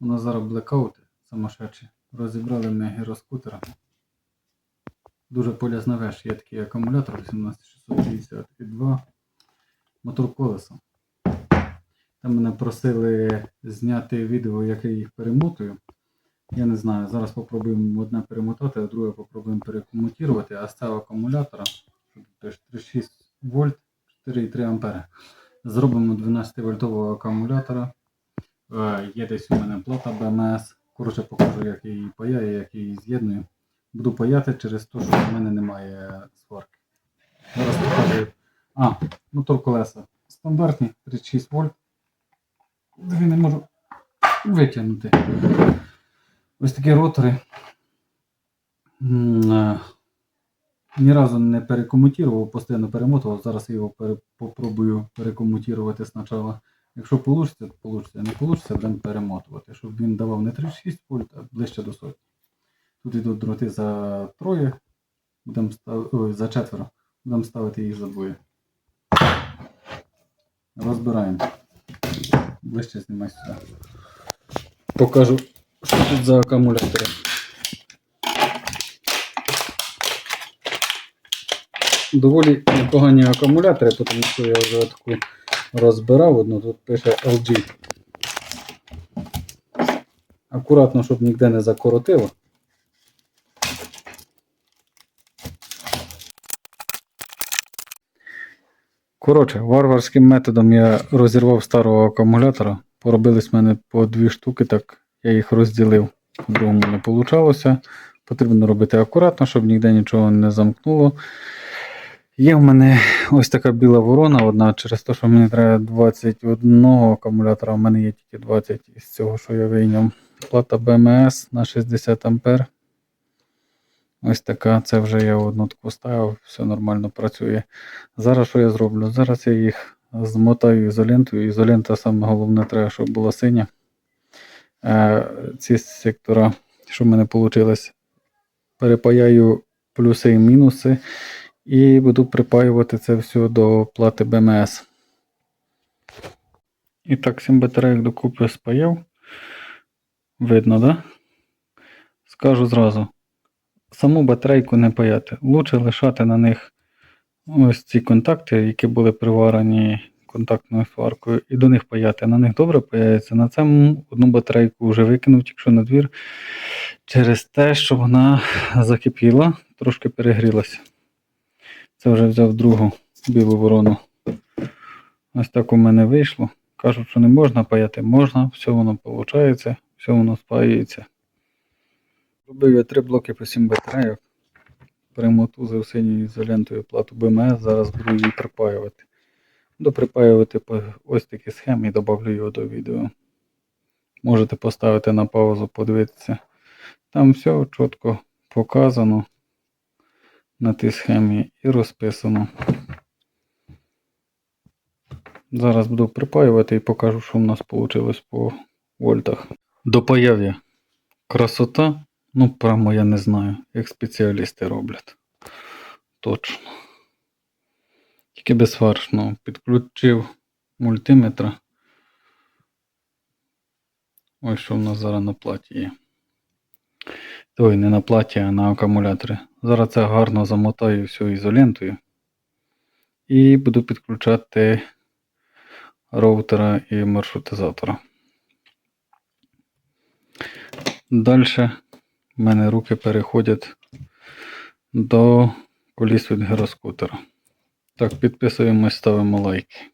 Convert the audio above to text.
У нас зараз блекаути самошедші. Розібрали ми гіроскутера. Дуже полезна вещь. Є такий акумулятор 18652. Мотор колеса. Там мене просили зняти відео, як я їх перемотую. Я не знаю, зараз попробуємо одне перемотати, а друге попробуємо перекомутувати. А з цього акумулятора, що тут теж 3,6 вольт, 4,3 ампери. Зробимо 12 вольтового акумулятора. Е, Є десь у мене плата BMS. Коротше, покажу, як я її паяю, як я її з'єдную. Буду паяти через те, що в мене немає сварки. Зараз покажу. А, мотор колеса. Стандартні 36 вольт. Дві не можу витягнути. Ось такі ротори. Е, Ні разу не перекомутував, постійно перемотував. Зараз я його попробую перекомутувати спочатку. Якщо вийде, то вийде. Не вийде, будемо перемотувати, щоб він давав не 36 вольт, а ближче до сотні. Тут йдуть дроти за троє, будемо став... Ой, за четверо. Будемо ставити їх за двоє. Розбираємо. Ближче знімай сюди. Покажу, що тут за акумулятори. Доволі непогані акумулятори, тому що я вже таку розбирав одну, тут пише LG. Акуратно, щоб ніде не закоротило. Коротше, варварським методом я розірвав старого акумулятора. Поробились в мене по дві штуки, так я їх розділив. По-другому не вийшло. Потрібно робити акуратно, щоб ніде нічого не замкнуло. Є в мене ось така біла ворона одна, через те, що мені треба 21 акумулятора, в мене є тільки 20 із цього, що я вийняв. Плата BMS на 60 А. Ось така, це вже я одну таку ставив, все нормально працює. Зараз що я зроблю? Зараз я їх змотаю ізолентою. Ізолента саме головне треба, щоб була синя. Е, ці сектора, що в мене вийшло, перепаяю плюси і мінуси. І буду припаювати це все до плати БМС. І так, 7 батарейок докупи спаяв. Видно, да? Скажу зразу. Саму батарейку не паяти. Лучше лишати на них ось ці контакти, які були приварені контактною сваркою, і до них паяти. На них добре паяється. На цьому одну батарейку вже викинув, якщо на двір, через те, що вона закипіла, трошки перегрілася. Це вже взяв другу білу ворону. Ось так у мене вийшло. Кажуть, що не можна паяти, можна, все воно виходить, все воно спаюється. Робив я три блоки по 7 батарейок. Примотузив синьою ізолентою плату БМС, зараз буду її припаювати. Буду припаювати по ось такій схемі і додавлю його до відео. Можете поставити на паузу, подивитися. Там все чітко показано на тій схемі і розписано. Зараз буду припаювати і покажу, що в нас вийшло по вольтах. Допаяв я. Красота, ну прямо я не знаю, як спеціалісти роблять. Точно. Тільки без фаршного. Підключив мультиметра. Ось що в нас зараз на платі є. Ой, не на платі, а на акумуляторі. Зараз це гарно замотаю всю ізолентою. І буду підключати роутера і маршрутизатора. Далі в мене руки переходять до коліс від гіроскутера. Так, підписуємось, ставимо лайки.